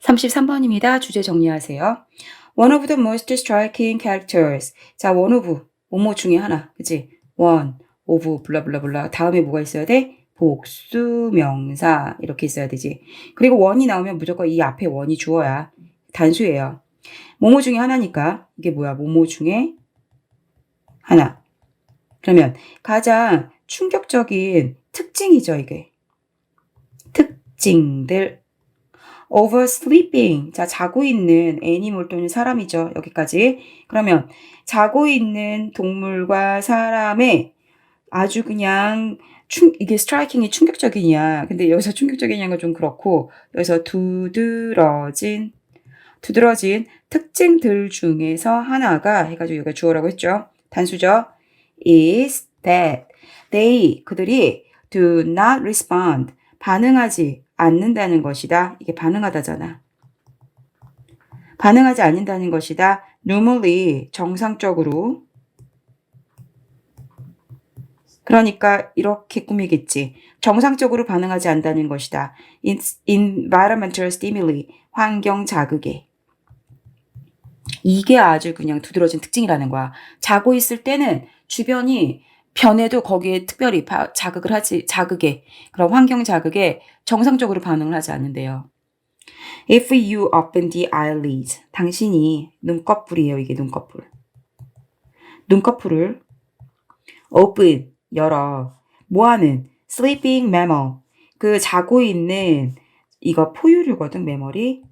33번입니다. 주제 정리하세요. One of the most striking characters. 자, one of, 뭐뭐 중에 하나. 그치? one, of, 블라블라블라. 다음에 뭐가 있어야 돼? 복수 명사. 이렇게 있어야 되지. 그리고 one이 나오면 무조건 이 앞에 one이 주어야. 단수예요. 뭐뭐 중에 하나니까. 이게 뭐야? 뭐뭐 중에 하나. 그러면 가장 충격적인 특징이죠, 이게. 특징들. Oversleeping. 자, 자고 있는 애니멀 또는 사람이죠. 여기까지. 그러면 자고 있는 동물과 사람의 아주 그냥 충, 이게 스트라이킹이 충격적이냐. 근데 여기서 충격적이냐는 건 좀 그렇고, 여기서 두드러진, 두드러진 특징들 중에서 하나가 해가지고 여기가 주어라고 했죠. 단수죠. is that they, 그들이 do not respond. 반응하지 않는다는 것이다. 이게 반응하다잖아. 반응하지 않는다는 것이다. normally, 정상적으로. 그러니까 이렇게 꾸미겠지. 정상적으로 반응하지 않는다는 것이다. Environmental stimuli, 환경 자극에. 이게 아주 그냥 두드러진 특징이라는 거야. 자고 있을 때는 주변이 변해도 거기에 특별히 바- 자극을 하지, 자극에, 그런 환경 자극에 정상적으로 반응을 하지 않는데요. If you open the eyelids, 당신이 눈꺼풀이에요, 이게 눈꺼풀. 눈꺼풀을 open, 열어. 뭐하는? sleeping mammal. 그 자고 있는 이거 포유류거든, 메모리.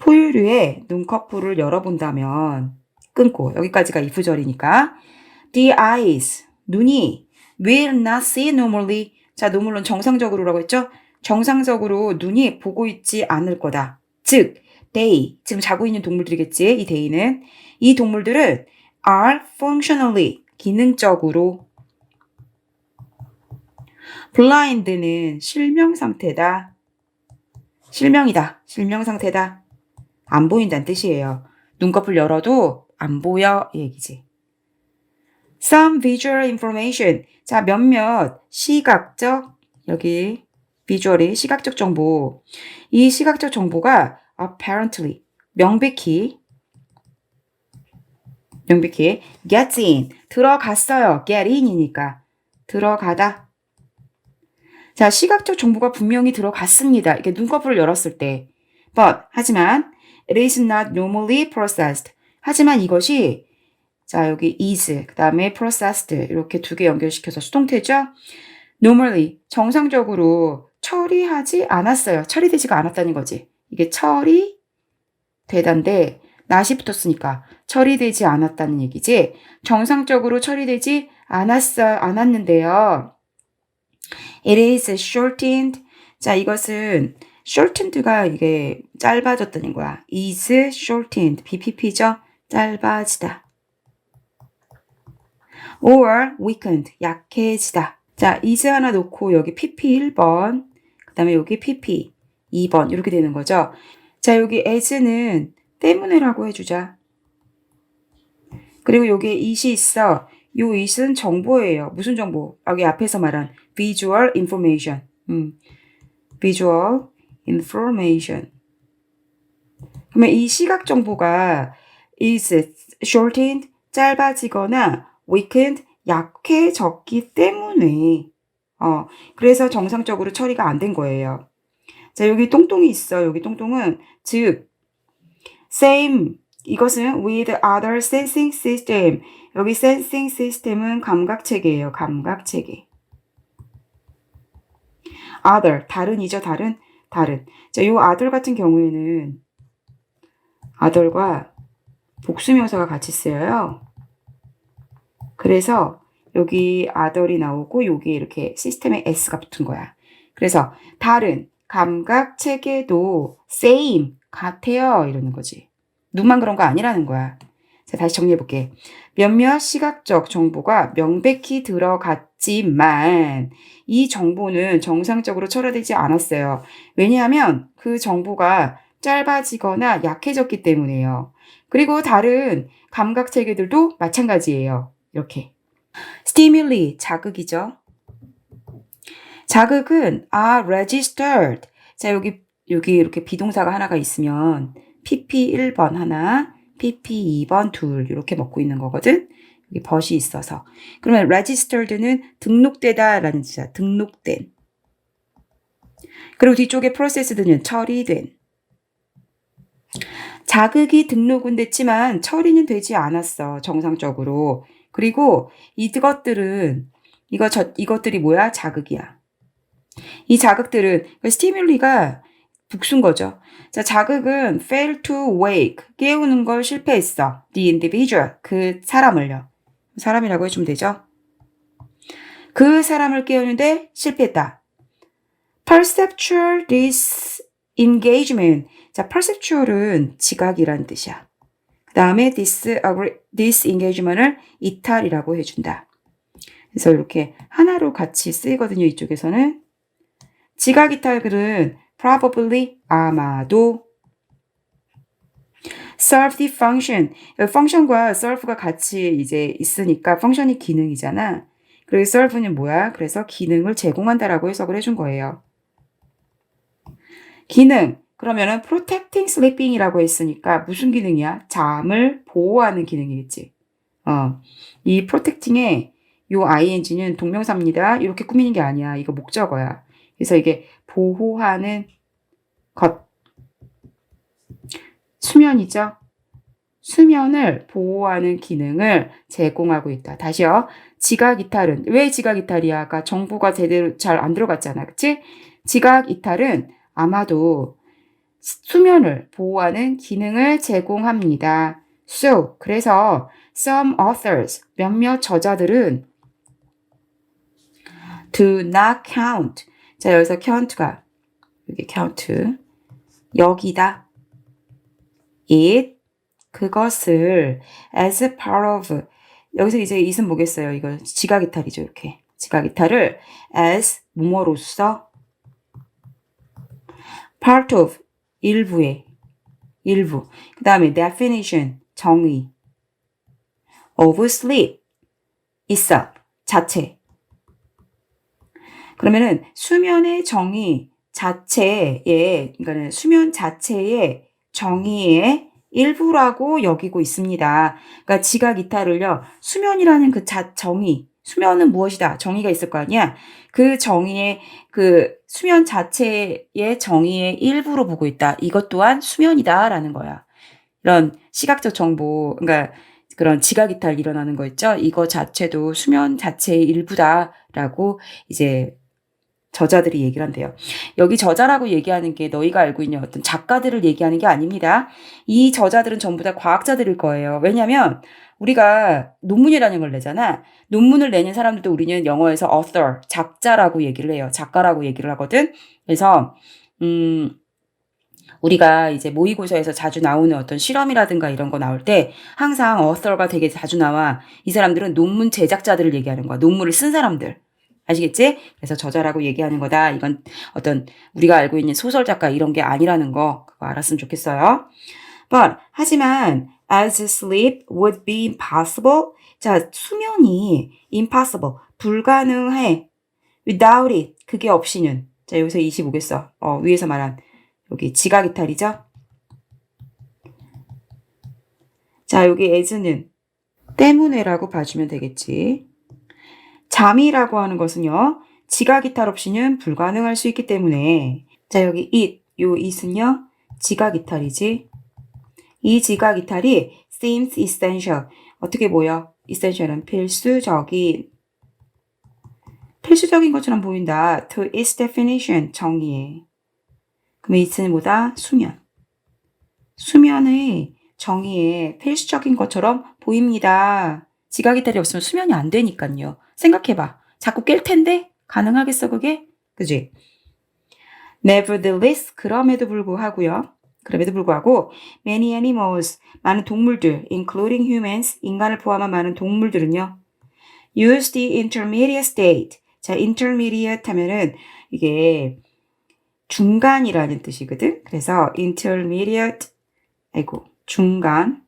포유류의 눈꺼풀을 열어본다면 끊고 여기까지가 이프절이니까 the eyes. 눈이. Will not see normally. 자 노물론 정상적으로라고 했죠? 정상적으로 눈이 보고 있지 않을 거다. 즉 they. 지금 자고 있는 동물들이겠지 이 they는. 이 동물들은 are functionally 기능적으로. blind는 실명 상태다. 실명이다. 실명 상태다. 안 보인다는 뜻이에요. 눈꺼풀 열어도 안 보여 이 얘기지. Some visual information. 자, 몇몇 시각적 여기 비주얼이 시각적 정보. 이 시각적 정보가 apparently 명백히 명백히 gets in 들어갔어요. get in이니까 들어가다. 자, 시각적 정보가 분명히 들어갔습니다. 이게 눈꺼풀을 열었을 때. But 하지만 it is not normally processed. 하지만 이것이 자 여기 is 그 다음에 processed 이렇게 두 개 연결시켜서 수동태죠. normally 정상적으로 처리하지 않았어요. 처리되지가 않았다는 거지. 이게 처리 되단데 낫이 붙었으니까 처리되지 않았다는 얘기지. 정상적으로 처리되지 않았어 않았는데요. It is shortened. 자 이것은 shortened가 이게 짧아졌다는 거야. is shortened. BPP죠. 짧아지다. Or weakened. 약해지다. 자, is 하나 놓고 여기 PP 1번, 그 다음에 여기 PP 2번 이렇게 되는 거죠. 자, 여기 as는 때문에라고 해주자. 그리고 여기에 it이 있어. 요 it은 정보예요. 무슨 정보? 여기 앞에서 말한 visual information. 음, visual information. 그러면 이 시각 정보가 is shortened 짧아지거나 weakened 약해졌기 때문에 어 그래서 정상적으로 처리가 안 된 거예요. 자 여기 똥똥이 있어. 여기 똥똥은 즉 same 이것은 with other sensing system 여기 sensing system은 감각 체계예요. 감각 체계. other 다른이죠. 다른 다른. 자, 요 other 같은 경우에는 other과 복수명사가 같이 쓰여요. 그래서 여기 other이 나오고 여기 이렇게 시스템에 s가 붙은 거야. 그래서 다른 감각 체계도 same 같아요 이러는 거지. 눈만 그런 거 아니라는 거야. 자, 다시 정리해 볼게. 몇몇 시각적 정보가 명백히 들어갔지만 이 정보는 정상적으로 처리되지 않았어요. 왜냐하면 그 정보가 짧아지거나 약해졌기 때문에요. 그리고 다른 감각 체계들도 마찬가지예요. 이렇게. stimuli 자극이죠. 자극은 are registered. 자, 여기 여기 이렇게 비동사가 하나가 있으면 PP 1번 하나, PP 2번 둘 이렇게 먹고 있는 거거든. 여기 벗이 있어서. 그러면 registered는 등록되다라는 뜻이야. 등록된. 그리고 뒤쪽에 processed는 처리된. 자극이 등록은 됐지만 처리는 되지 않았어. 정상적으로. 그리고 이것들은 이거 저 이것들이 뭐야? 자극이야. 이 자극들은 스티뮬리가 북순 거죠. 자, 자극은 fail to wake 깨우는 걸 실패했어. the individual 그 사람을요. 사람이라고 해주면 되죠. 그 사람을 깨우는데 실패했다. perceptual disengagement. 자, perceptual은 지각이란 뜻이야. 그 다음에 dis, disengagement을 이탈이라고 해준다. 그래서 이렇게 하나로 같이 쓰이거든요. 이쪽에서는. 지각 이탈글은 probably 아마도 serve the function. function과 serve가 같이 이제 있으니까 function이 기능이잖아. 그리고 serve는 뭐야? 그래서 기능을 제공한다라고 해석을 해준 거예요. 기능. 그러면은 protecting sleeping이라고 했으니까 무슨 기능이야? 잠을 보호하는 기능이겠지. 어. 이 protecting의 요 ing는 동명사입니다. 이렇게 꾸미는 게 아니야. 이거 목적어야. 그래서 이게 보호하는 것. 수면이죠. 수면을 보호하는 기능을 제공하고 있다. 다시요. 지각 이탈은 왜 지각 이탈이야? 아까 정보가 제대로 잘 안 들어갔잖아. 그치? 지각 이탈은 아마도 수면을 보호하는 기능을 제공합니다. So, 그래서 some authors, 몇몇 저자들은 do not count. 자, 여기서 count가 여기 count 여기다 it 그것을 as part of 여기서 이제 it은 뭐겠어요? 이거 지각 이탈이죠. 이렇게 지각 이탈을 as 뭐뭐로서 part of 일부의 일부 그 다음에 definition 정의 of sleep 있어 자체 그러면은 수면의 정의 자체의 그러니까 수면 자체의 정의의 일부라고 여기고 있습니다. 그러니까 지각 이탈을요. 수면이라는 그 자, 정의 수면은 무엇이다. 정의가 있을 거 아니야. 그 정의의 그 수면 자체의 정의의 일부로 보고 있다. 이것 또한 수면이다라는 거야. 이런 시각적 정보, 그러니까 그런 지각 이탈 일어나는 거 있죠. 이거 자체도 수면 자체의 일부다라고 이제 저자들이 얘기를 한대요. 여기 저자라고 얘기하는 게 너희가 알고 있는 어떤 작가들을 얘기하는 게 아닙니다. 이 저자들은 전부 다 과학자들일 거예요. 왜냐면 우리가 논문이라는 걸 내잖아. 논문을 내는 사람들도 우리는 영어에서 author, 작자라고 얘기를 해요. 작가라고 얘기를 하거든. 그래서 음 우리가 이제 모의고사에서 자주 나오는 어떤 실험이라든가 이런 거 나올 때 항상 author가 되게 자주 나와. 이 사람들은 논문 제작자들을 얘기하는 거야. 논문을 쓴 사람들. 아시겠지? 그래서 저자라고 얘기하는 거다. 이건 어떤 우리가 알고 있는 소설 작가 이런 게 아니라는 거 그거 알았으면 좋겠어요. But 하지만 as sleep would be impossible. 자, 수면이 impossible 불가능해. without it 그게 없이는 자, 여기서 25겠어. 어, 위에서 말한 여기 지각 이탈이죠? 자, 여기 as는 때문에라고 봐주면 되겠지. 잠이라고 하는 것은요, 지각 이탈 없이는 불가능할 수 있기 때문에, 자, 여기 it, 요 it은요, 지각 이탈이지. 이 지각 이탈이 seems essential. 어떻게 보여? essential은 필수적인. 필수적인 것처럼 보인다. to its definition, 정의에. 그럼 it는 뭐다? 수면. 수면의 정의에 필수적인 것처럼 보입니다. 지각 이탈이 없으면 수면이 안 되니까요. 생각해봐. 자꾸 깰 텐데? 가능하겠어, 그게? 그지? Nevertheless, 그럼에도 불구하고요. 그럼에도 불구하고, many animals, 많은 동물들, including humans, 인간을 포함한 많은 동물들은요, use the intermediate state. 자, intermediate 하면은 이게 중간이라는 뜻이거든. 그래서 intermediate, 아이고, 중간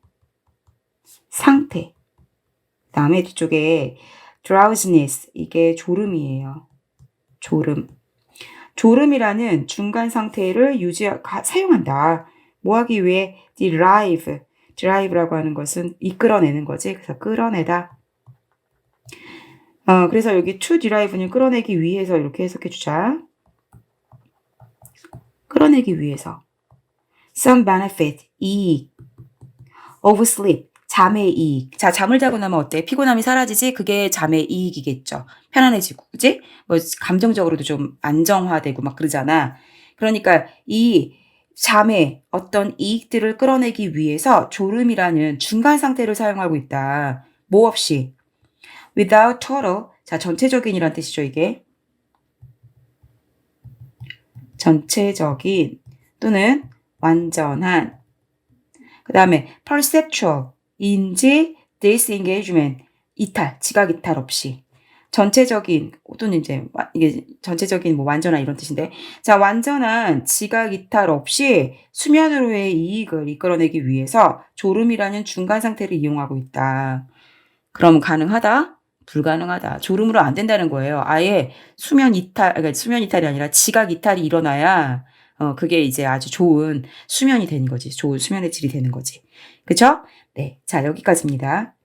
상태. 다음에 뒤쪽에 drowsiness 이게 졸음이에요. 졸음. 졸음이라는 중간 상태를 유지 가- 사용한다. 뭐 하기 위해 derive, drive라고 하는 것은 이끌어내는 거지. 그래서 끌어내다. 어, 그래서 여기 to derive는 끌어내기 위해서 이렇게 해석해 주자. 끌어내기 위해서. some benefit, 이익. of sleep, 잠의 이익. 자, 잠을 자고 나면 어때? 피곤함이 사라지지? 그게 잠의 이익이겠죠. 편안해지고, 그지? 뭐, 감정적으로도 좀 안정화되고 막 그러잖아. 그러니까 이 잠의 어떤 이익들을 끌어내기 위해서 졸음이라는 중간 상태를 사용하고 있다. 뭐 없이. without total. 자, 전체적인이란 뜻이죠, 이게. 전체적인 또는 완전한. 그 다음에 perceptual. 인지, disengagement. 이탈, 지각 이탈 없이. 전체적인 또는 이제 와- 이게 전체적인 뭐 완전한 이런 뜻인데 자 완전한 지각 이탈 없이 수면으로의 이익을 이끌어내기 위해서 졸음이라는 중간 상태를 이용하고 있다. 그럼 가능하다? 불가능하다. 졸음으로 안 된다는 거예요. 아예 수면 이탈, 그러니까 수면 이탈이 아니라 지각 이탈이 일어나야 어 그게 이제 아주 좋은 수면이 되는 거지. 좋은 수면의 질이 되는 거지. 그쵸? 네. 자, 여기까지입니다.